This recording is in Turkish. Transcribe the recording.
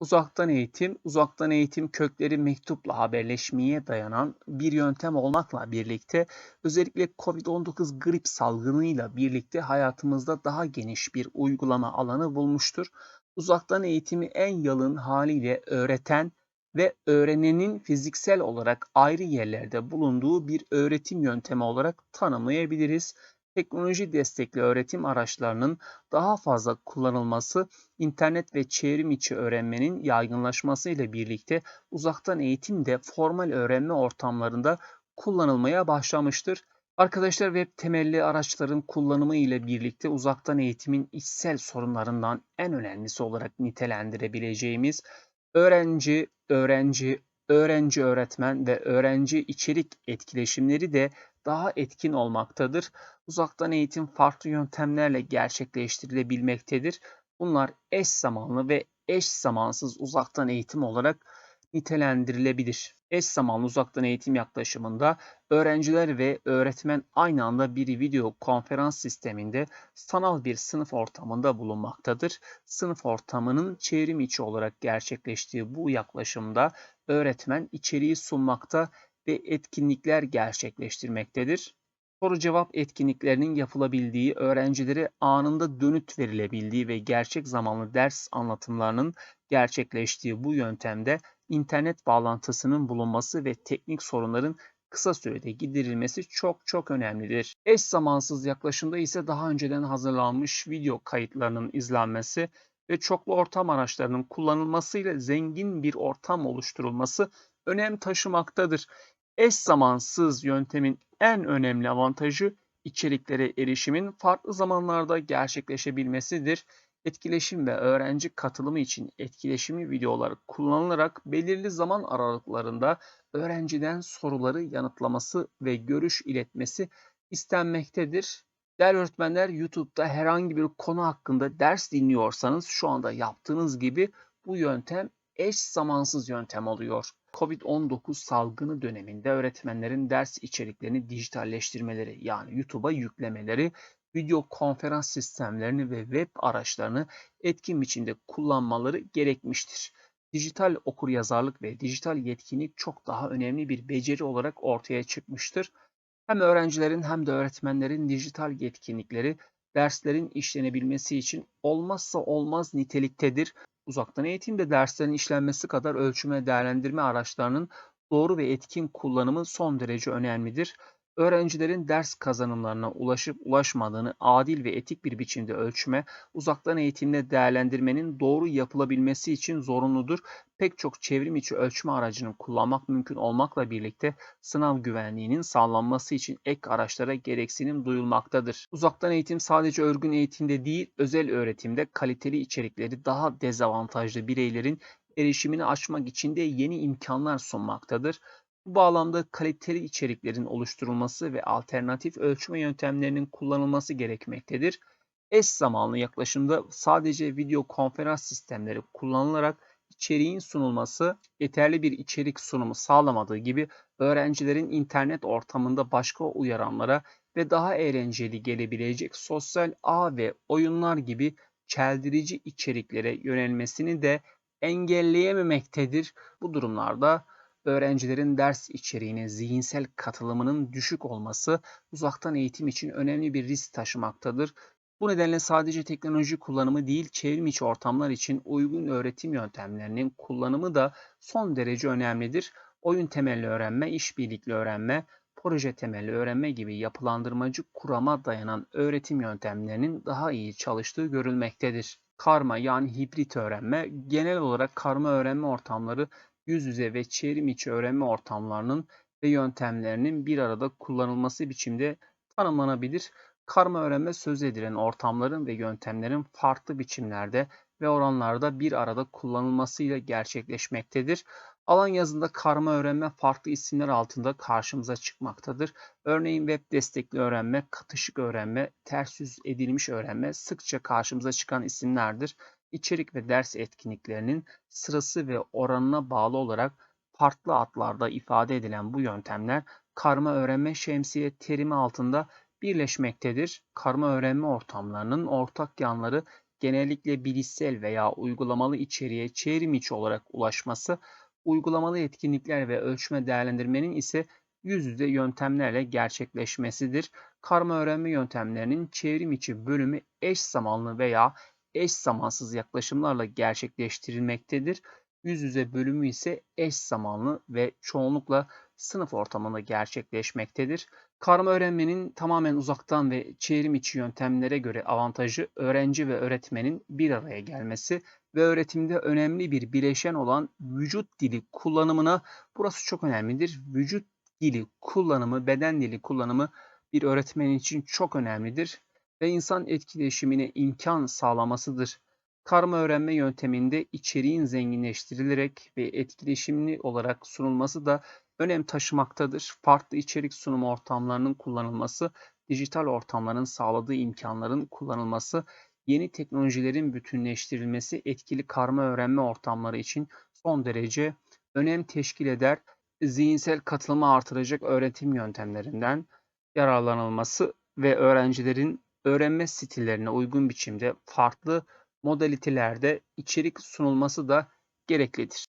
Uzaktan eğitim, uzaktan eğitim kökleri mektupla haberleşmeye dayanan bir yöntem olmakla birlikte özellikle COVID-19 grip salgınıyla birlikte hayatımızda daha geniş bir uygulama alanı bulmuştur. Uzaktan eğitimi en yalın haliyle öğreten ve öğrenenin fiziksel olarak ayrı yerlerde bulunduğu bir öğretim yöntemi olarak tanımlayabiliriz teknoloji destekli öğretim araçlarının daha fazla kullanılması, internet ve çevrim içi öğrenmenin yaygınlaşması ile birlikte uzaktan eğitim de formal öğrenme ortamlarında kullanılmaya başlamıştır. Arkadaşlar web temelli araçların kullanımı ile birlikte uzaktan eğitimin içsel sorunlarından en önemlisi olarak nitelendirebileceğimiz öğrenci, öğrenci, öğrenci öğretmen ve öğrenci içerik etkileşimleri de daha etkin olmaktadır. Uzaktan eğitim farklı yöntemlerle gerçekleştirilebilmektedir. Bunlar eş zamanlı ve eş zamansız uzaktan eğitim olarak nitelendirilebilir. Eş zamanlı uzaktan eğitim yaklaşımında öğrenciler ve öğretmen aynı anda bir video konferans sisteminde sanal bir sınıf ortamında bulunmaktadır. Sınıf ortamının çevrim içi olarak gerçekleştiği bu yaklaşımda öğretmen içeriği sunmakta ve etkinlikler gerçekleştirmektedir. Soru cevap etkinliklerinin yapılabildiği, öğrencilere anında dönüt verilebildiği ve gerçek zamanlı ders anlatımlarının gerçekleştiği bu yöntemde internet bağlantısının bulunması ve teknik sorunların kısa sürede giderilmesi çok çok önemlidir. Eş zamansız yaklaşımda ise daha önceden hazırlanmış video kayıtlarının izlenmesi ve çoklu ortam araçlarının kullanılmasıyla zengin bir ortam oluşturulması önem taşımaktadır. Eş zamansız yöntemin en önemli avantajı içeriklere erişimin farklı zamanlarda gerçekleşebilmesidir. Etkileşim ve öğrenci katılımı için etkileşimli videolar kullanılarak belirli zaman aralıklarında öğrenciden soruları yanıtlaması ve görüş iletmesi istenmektedir. Değerli öğretmenler YouTube'da herhangi bir konu hakkında ders dinliyorsanız şu anda yaptığınız gibi bu yöntem eş zamansız yöntem oluyor. Covid-19 salgını döneminde öğretmenlerin ders içeriklerini dijitalleştirmeleri yani YouTube'a yüklemeleri, video konferans sistemlerini ve web araçlarını etkin biçimde kullanmaları gerekmiştir. Dijital okuryazarlık ve dijital yetkinlik çok daha önemli bir beceri olarak ortaya çıkmıştır. Hem öğrencilerin hem de öğretmenlerin dijital yetkinlikleri derslerin işlenebilmesi için olmazsa olmaz niteliktedir. Uzaktan eğitimde derslerin işlenmesi kadar ölçüme değerlendirme araçlarının doğru ve etkin kullanımı son derece önemlidir. Öğrencilerin ders kazanımlarına ulaşıp ulaşmadığını adil ve etik bir biçimde ölçme, uzaktan eğitimde değerlendirmenin doğru yapılabilmesi için zorunludur. Pek çok çevrim içi ölçme aracını kullanmak mümkün olmakla birlikte sınav güvenliğinin sağlanması için ek araçlara gereksinim duyulmaktadır. Uzaktan eğitim sadece örgün eğitimde değil, özel öğretimde kaliteli içerikleri daha dezavantajlı bireylerin erişimini açmak için de yeni imkanlar sunmaktadır. Bu bağlamda kaliteli içeriklerin oluşturulması ve alternatif ölçme yöntemlerinin kullanılması gerekmektedir. Eş zamanlı yaklaşımda sadece video konferans sistemleri kullanılarak içeriğin sunulması yeterli bir içerik sunumu sağlamadığı gibi öğrencilerin internet ortamında başka uyaranlara ve daha eğlenceli gelebilecek sosyal ağ ve oyunlar gibi çeldirici içeriklere yönelmesini de engelleyememektedir. Bu durumlarda öğrencilerin ders içeriğine zihinsel katılımının düşük olması uzaktan eğitim için önemli bir risk taşımaktadır. Bu nedenle sadece teknoloji kullanımı değil, çevrim içi ortamlar için uygun öğretim yöntemlerinin kullanımı da son derece önemlidir. Oyun temelli öğrenme, işbirlikli öğrenme, proje temelli öğrenme gibi yapılandırmacı kurama dayanan öğretim yöntemlerinin daha iyi çalıştığı görülmektedir. Karma yani hibrit öğrenme, genel olarak karma öğrenme ortamları yüz yüze ve çevrim içi öğrenme ortamlarının ve yöntemlerinin bir arada kullanılması biçimde tanımlanabilir. Karma öğrenme söz edilen ortamların ve yöntemlerin farklı biçimlerde ve oranlarda bir arada kullanılmasıyla gerçekleşmektedir. Alan yazında karma öğrenme farklı isimler altında karşımıza çıkmaktadır. Örneğin web destekli öğrenme, katışık öğrenme, ters yüz edilmiş öğrenme sıkça karşımıza çıkan isimlerdir içerik ve ders etkinliklerinin sırası ve oranına bağlı olarak farklı adlarda ifade edilen bu yöntemler karma öğrenme şemsiye terimi altında birleşmektedir. Karma öğrenme ortamlarının ortak yanları genellikle bilişsel veya uygulamalı içeriğe çevrim içi olarak ulaşması, uygulamalı etkinlikler ve ölçme değerlendirmenin ise yüz yüze yöntemlerle gerçekleşmesidir. Karma öğrenme yöntemlerinin çevrim içi bölümü eş zamanlı veya eş zamansız yaklaşımlarla gerçekleştirilmektedir. Yüz yüze bölümü ise eş zamanlı ve çoğunlukla sınıf ortamında gerçekleşmektedir. Karma öğrenmenin tamamen uzaktan ve çevrim içi yöntemlere göre avantajı öğrenci ve öğretmenin bir araya gelmesi ve öğretimde önemli bir bileşen olan vücut dili kullanımına burası çok önemlidir. Vücut dili kullanımı, beden dili kullanımı bir öğretmen için çok önemlidir ve insan etkileşimine imkan sağlamasıdır. Karma öğrenme yönteminde içeriğin zenginleştirilerek ve etkileşimli olarak sunulması da önem taşımaktadır. Farklı içerik sunumu ortamlarının kullanılması, dijital ortamların sağladığı imkanların kullanılması, yeni teknolojilerin bütünleştirilmesi etkili karma öğrenme ortamları için son derece önem teşkil eder. Zihinsel katılımı artıracak öğretim yöntemlerinden yararlanılması ve öğrencilerin öğrenme stillerine uygun biçimde farklı modalitelerde içerik sunulması da gereklidir.